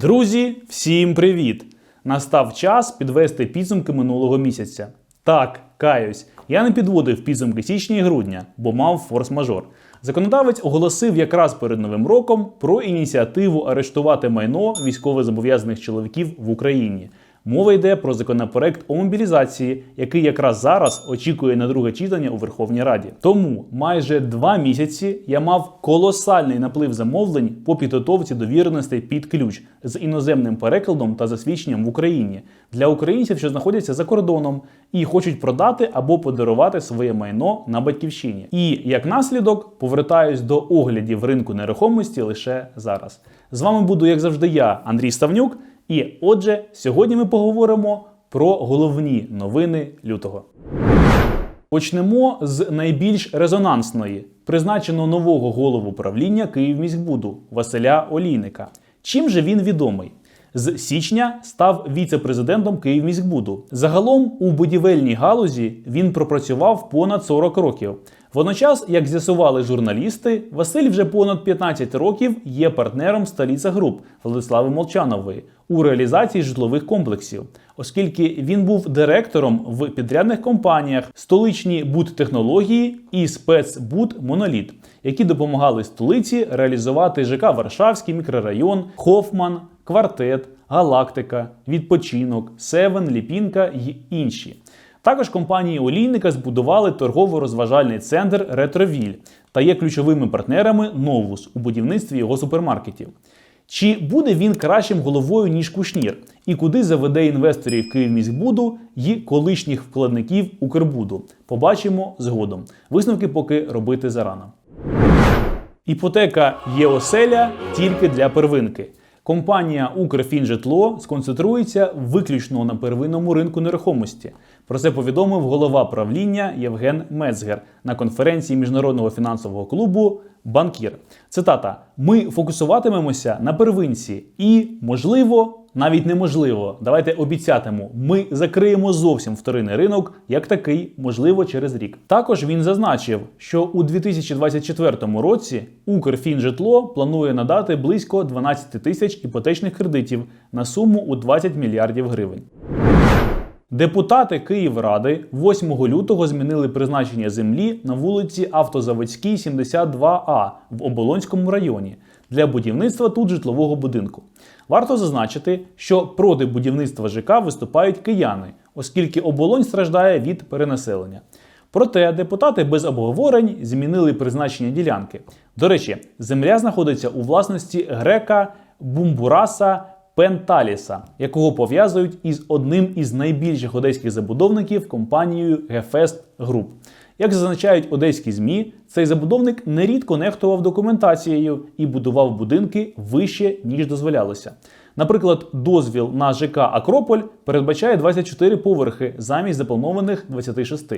Друзі, всім привіт! Настав час підвести підсумки минулого місяця. Так, каюсь, я не підводив підсумки січня і грудня, бо мав форс-мажор. Законодавець оголосив якраз перед новим роком про ініціативу арештувати майно військовозобов'язаних чоловіків в Україні. Мова йде про законопроект о мобілізації, який якраз зараз очікує на друге читання у Верховній Раді. Тому майже два місяці я мав колосальний наплив замовлень по підготовці довіреностей під ключ з іноземним перекладом та засвідченням в Україні для українців, що знаходяться за кордоном і хочуть продати або подарувати своє майно на батьківщині. І як наслідок повертаюсь до оглядів ринку нерухомості лише зараз. З вами буду, як завжди, я, Андрій Ставнюк. І отже, сьогодні ми поговоримо про головні новини лютого. Почнемо з найбільш резонансної призначено нового голову правління Київміськбуду Василя Олійника. Чим же він відомий? З січня став віце-президентом Київміськбуду. Загалом у будівельній галузі він пропрацював понад 40 років. Водночас, як з'ясували журналісти, Василь вже понад 15 років є партнером Століца Груп Владислави Молчанової у реалізації житлових комплексів, оскільки він був директором в підрядних компаніях столичні будтехнології і спецбуд Моноліт, які допомагали столиці реалізувати ЖК Варшавський мікрорайон, Хофман, Квартет, Галактика, Відпочинок, Севен, Ліпінка й інші. Також компанії Олійника збудували торгово-розважальний центр Ретровіль та є ключовими партнерами Новус у будівництві його супермаркетів. Чи буде він кращим головою ніж Кушнір, і куди заведе інвесторів Київміськбуду і колишніх вкладників Укрбуду? Побачимо згодом. Висновки поки робити зарано. Іпотека є оселя тільки для первинки. Компанія Укрфінжитло сконцентрується виключно на первинному ринку нерухомості. Про це повідомив голова правління Євген Мецгер на конференції міжнародного фінансового клубу Банкір. Цитата: Ми фокусуватимемося на первинці і, можливо, навіть неможливо. Давайте обіцятиму, ми закриємо зовсім вторинний ринок, як такий, можливо, через рік. Також він зазначив, що у 2024 році Укрфінжитло планує надати близько 12 тисяч іпотечних кредитів на суму у 20 мільярдів гривень. Депутати Київради 8 лютого змінили призначення землі на вулиці Автозаводській, 72А в Оболонському районі для будівництва тут житлового будинку. Варто зазначити, що проти будівництва ЖК виступають кияни, оскільки оболонь страждає від перенаселення. Проте депутати без обговорень змінили призначення ділянки. До речі, земля знаходиться у власності грека Бумбураса Пенталіса, якого пов'язують із одним із найбільших одеських забудовників компанією Гефест Груп. Як зазначають одеські ЗМІ, цей забудовник нерідко нехтував документацією і будував будинки вище, ніж дозволялося. Наприклад, дозвіл на ЖК Акрополь передбачає 24 поверхи замість запланованих 26.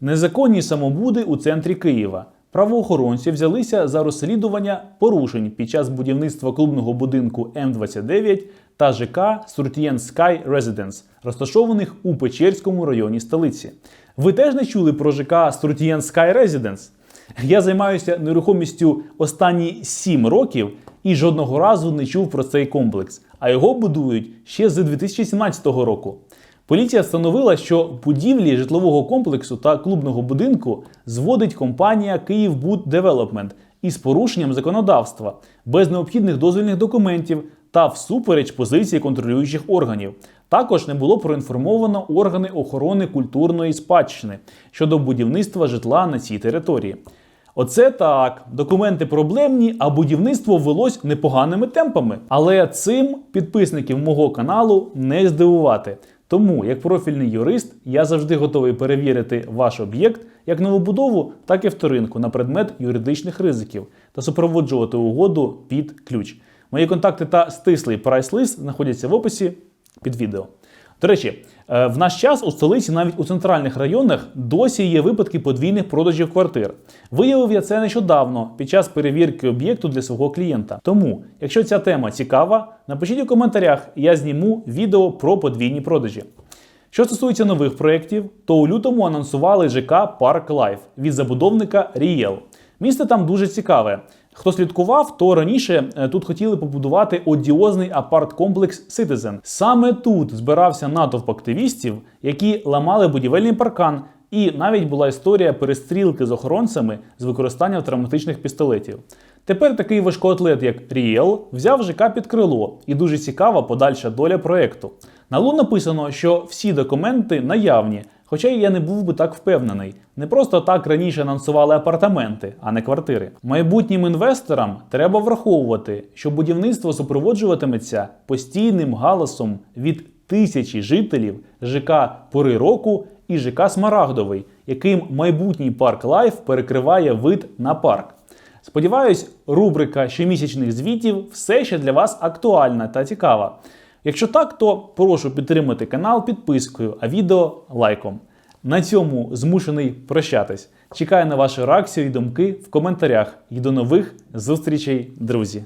Незаконні самобуди у центрі Києва. Правоохоронці взялися за розслідування порушень під час будівництва клубного будинку М29 та ЖК Суртієн Sky Residence, розташованих у Печерському районі столиці. Ви теж не чули про ЖК Суртієн Sky Residence? Я займаюся нерухомістю останні 7 років і жодного разу не чув про цей комплекс, а його будують ще з 2017 року. Поліція встановила, що будівлі житлового комплексу та клубного будинку зводить компанія Київбуд Девелопмент із порушенням законодавства, без необхідних дозвільних документів та всупереч позиції контролюючих органів. Також не було проінформовано органи охорони культурної спадщини щодо будівництва житла на цій території. Оце так, документи проблемні, а будівництво велось непоганими темпами. Але цим підписників мого каналу не здивувати. Тому, як профільний юрист, я завжди готовий перевірити ваш об'єкт як новобудову, так і вторинку на предмет юридичних ризиків та супроводжувати угоду під ключ. Мої контакти та стислий прайс-лист знаходяться в описі під відео. До речі, е, в наш час у столиці, навіть у центральних районах, досі є випадки подвійних продажів квартир. Виявив я це нещодавно під час перевірки об'єкту для свого клієнта. Тому, якщо ця тема цікава, напишіть у коментарях, я зніму відео про подвійні продажі. Що стосується нових проєктів, то у лютому анонсували ЖК Парк Лайф від забудовника Рієл. Місце там дуже цікаве. Хто слідкував, то раніше е, тут хотіли побудувати одіозний апарт-комплекс Citizen. Саме тут збирався натовп активістів, які ламали будівельний паркан. І навіть була історія перестрілки з охоронцями з використанням травматичних пістолетів. Тепер такий важкоатлет, як Ріел, взяв ЖК під крило, і дуже цікава подальша доля проекту. На Лу написано, що всі документи наявні, хоча я не був би так впевнений. Не просто так раніше анонсували апартаменти, а не квартири. Майбутнім інвесторам треба враховувати, що будівництво супроводжуватиметься постійним галасом від тисячі жителів ЖК Пори року і ЖК Смарагдовий, яким майбутній парк Лайф перекриває вид на парк. Сподіваюсь, рубрика щомісячних звітів все ще для вас актуальна та цікава. Якщо так, то прошу підтримати канал підпискою, а відео лайком. На цьому змушений прощатись. Чекаю на вашу реакцію і думки в коментарях. І до нових зустрічей, друзі!